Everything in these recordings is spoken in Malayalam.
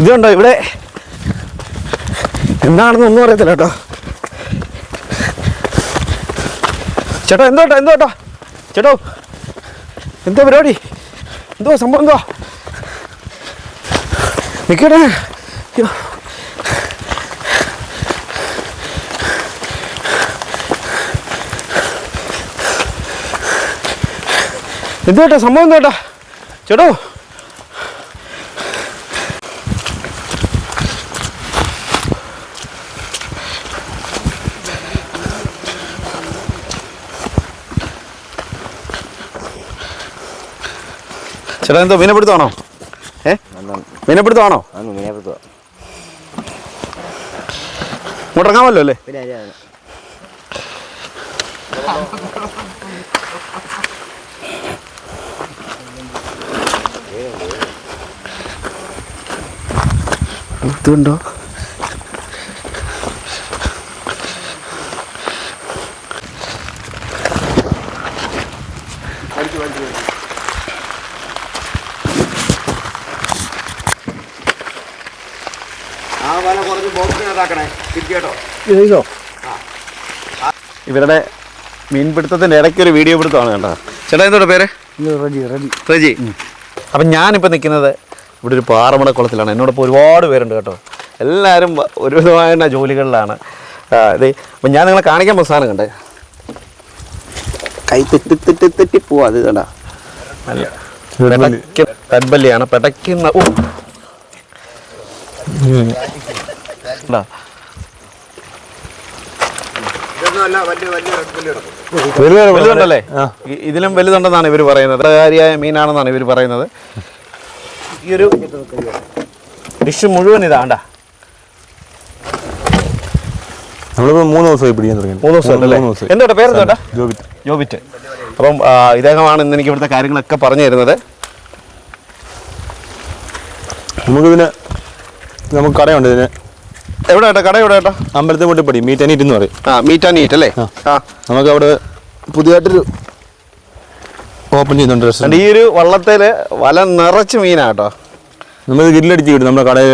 ഇതുണ്ടോ ഇവിടെ? എന്താണെന്ന് ഒന്നും അറിയത്തില്ല കേട്ടോ. ചേട്ടാ എന്തോ ചേട്ടാ എന്തോ ചേട്ടാ ചേട്ടോ എന്തോ പരിപാടി? എന്തോ സംഭവം എന്തോ? നിൽക്കട്ടെ. എന്തോ സംഭവം എന്തോ ചേട്ടാ ചേട്ടോ. ചേട്ടാ എന്തോ മീനെപ്പിടുത്തമാണോ ഏ? മീനെപ്പിടുത്തമാണോ ഇങ്ങോട്ടിറങ്ങാമല്ലോ അല്ലേ? പിന്നെ ആ വല കുറച്ച് ബോക്സിനകത്താക്കണേ കിട്ടിയോ ഇതോ ഇവരുടെ മീൻപിടുത്തത്തിന്റെ ഇടയ്ക്ക് ഒരു വീഡിയോ പിടുത്തമാണ് കേട്ടോ. ചേട്ടാ എന്തോടെ പേര്? Ready ready Reji. അപ്പം ഞാനിപ്പോൾ നിൽക്കുന്നത് ഇവിടെ ഒരു പാറമട കുളത്തിലാണ്. എന്നോടൊപ്പം ഒരുപാട് പേരുണ്ട് കേട്ടോ. എല്ലാവരും ഒരുവിധമായ ജോലികളിലാണ്. ഇത് അപ്പം ഞാൻ നിങ്ങളെ കാണിക്കാൻ പോകുന്ന സാധനം കണ്ടേ. കൈ തെറ്റി തെറ്റി തെറ്റി പോവാ അത് നല്ല പെടബല്ലിയാണ് പെടയ്ക്കുന്ന ഓ വലുതുണ്ടല്ലേ? ഇതിലും വലുതുണ്ടെന്നാണ് ഇവർ പറയുന്നത്. കാര്യമായ മീനാണെന്നാണ് ഇവർ പറയുന്നത്. ഈ ഒരു ഡിഷ് മുഴുവൻ ഇതാണ്ട മൂന്ന് ദിവസമായി പിടിക്കാൻ തുടങ്ങി. മൂന്ന് ദിവസം എന്തോട്ടെ പേര് ജോബിറ്റ്. ജോബിറ്റ്. അപ്പം ഇദ്ദേഹമാണ് ഇന്ന് എനിക്ക് ഇവിടുത്തെ കാര്യങ്ങളൊക്കെ പറഞ്ഞു തരുന്നത്. നമുക്കിതിന് നമുക്ക് കടയുണ്ട് ഇതിന്. എവിടെ ഏട്ടാ? കട എവിടെ ഏട്ടാ? അമ്പലത്തെ മുട്ടി പടി മീറ്റ് അനീറ്റ് എന്ന് പറയും. ആ മീറ്റ് ആൻഡ് ഈറ്റ് അല്ലേ? ആ. നമുക്ക് അവിടെ പുതിയതായിട്ടൊരു ഓപ്പൺ ചെയ്യുന്നുണ്ട് ഈ ഒരു വള്ളത്തിൽ വല നിറച്ച് മീനാട്ടോ നമ്മൾ ഗ്രില്ലടിച്ച് കിട്ടും നമ്മുടെ കടയിൽ.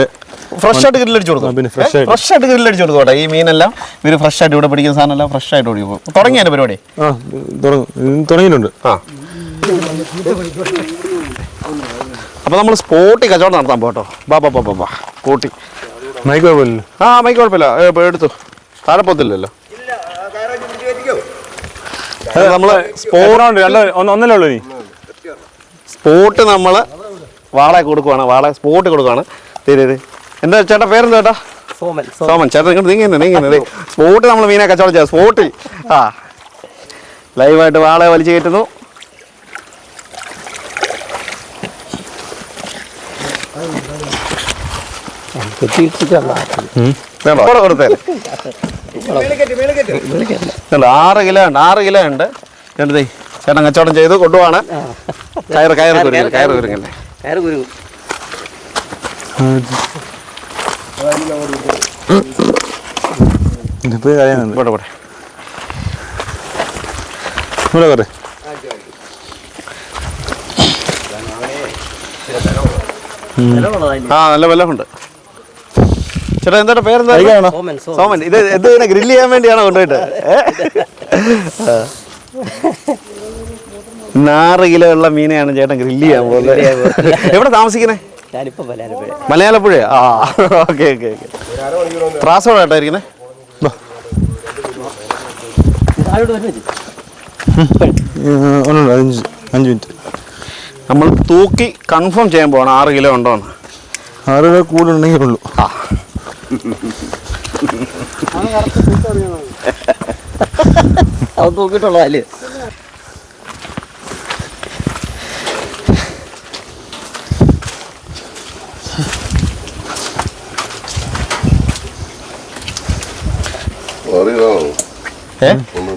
ഫ്രഷ് ആയിട്ട് ഗ്രില്ലടിച്ച് കൊടുക്കും. പിന്നെ ഫ്രഷ് ആയിട്ട്. ഫ്രഷ് ആയിട്ട് ഗ്രില്ലടിച്ച് കൊടുക്കും കേട്ടോ. ഈ മീനെല്ലാം ഇവർ ഫ്രഷ് ആയിട്ട് ഇവിടെ പിടിക്കുന്ന സാധനമെല്ലാം ഫ്രഷ് ആയിട്ട് പിടിക്കും തുടങ്ങിയ പരിപാടി? ആ തുടങ്ങിയിട്ടുണ്ട്. ആ. അപ്പോൾ നമ്മൾ സ്പോട്ടിൽ കച്ചവടം നടത്താൻ പോട്ടോ ബാ ബാ ബാ ബാ സ്പോട്ടി മൈക്ക് കുഴപ്പമില്ല ആ മൈക്ക് കുഴപ്പമില്ല. എടുത്തു. താഴെ പോത്തില്ലല്ലോ നമ്മൾ സ്പോറുണ്ട് രണ്ട് ഒന്ന് ഒന്നല്ലേ ഉള്ളൂ നീ സ്പോട്ട് നമ്മൾ വാളെ കൊടുക്കുവാണ് വാളെ സ്പോട്ട് കൊടുക്കുവാണ്. തീരെ എന്താ ചേട്ടാ പേരെന്താ ചേട്ടാ? സോമൻ സോമൻ. ചേട്ടൻ ഇങ്ങോട്ട് നീങ്ങുന്നു നീങ്ങുന്നു സ്പോട്ട് നമ്മൾ മീനെ കച്ചവടം ചെയ്യാം സ്പോട്ടിൽ ആ. ലൈവായിട്ട് വാളെ വലിച്ചു കയറ്റുന്നു വേണ്ട ഇവിടെ കൊടുത്തേരെ ഉണ്ട് ആറ് കിലോ ഉണ്ട് ആറ് കിലോ ഉണ്ട്. ചേട്ടൻ ചേട്ടൻ കച്ചവടം ചെയ്ത് കൊണ്ടുപോവാണ്. കയറ് കയറ് കുരു കയറ് കുരുങ്ങല്ലേ? കയറ് ഇവിടെ ആ നല്ല വിലമുണ്ട് ചേട്ടാ എന്താ പേരെന്താ? സോമൻ ഇത് എന്ത് ഇങ്ങനെ ഗ്രില്ല് ചെയ്യാൻ വേണ്ടിയാണോ കൊണ്ടുപോയിട്ട്. നാറ് കിലോ ഉള്ള മീനെയാണ് ചേട്ടൻ ഗ്രില്ല് ചെയ്യാൻ പോകുന്നത്. എവിടെ വലാരപ്പഴ മലയാളപ്പുഴ. ആ ഓക്കെ ഓക്കെ ഓക്കെ. ത്രാസോടെ അഞ്ച് മിനിറ്റ്. നമ്മൾ തൂക്കി കൺഫേം ചെയ്യാൻ പോകണം ആറ് കിലോ ഉണ്ടോന്ന്. ആറ് കിലോ കൂടുതലുണ്ടെങ്കിൽ ഉള്ളൂ. അവൻ തൂക്കിട്ടുള്ള അല്ലേ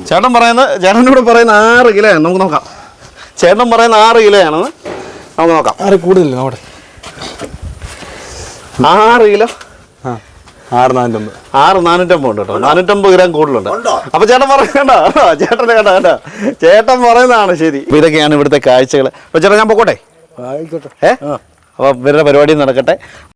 ചേട്ടൻ പറയുന്ന ചേട്ടനോട് പറയുന്ന ആറ് കിലോ ആണ്. നമുക്ക് നോക്കാം. ചേട്ടൻ പറയുന്ന ആറ് കിലോ ആണെന്ന് നമുക്ക് നോക്കാം. ആറ് കൂടുതലില്ല അവിടെ. ആറ് കിലോ? ആറ് നാനൂറ്റമ്പത് ആറ് നാനൂറ്റമ്പത് ഉണ്ട് കേട്ടോ. നാനൂറ്റമ്പത് ഗ്രാം കൂടുതലുണ്ട്. അപ്പൊ ചേട്ടൻ പറയണ്ട ചേട്ടൻ കേട്ടോ കേട്ടോ ചേട്ടൻ പറയുന്നതാണ് ശരി. അപ്പൊ ഇതൊക്കെയാണ് ഇവിടുത്തെ കാഴ്ചകൾ അപ്പൊ ചേട്ടാ ഞാൻ പോക്കോട്ടെ? ആയിക്കോട്ടെ. ഏ? അപ്പൊ ഇവരുടെ പരിപാടി നടക്കട്ടെ.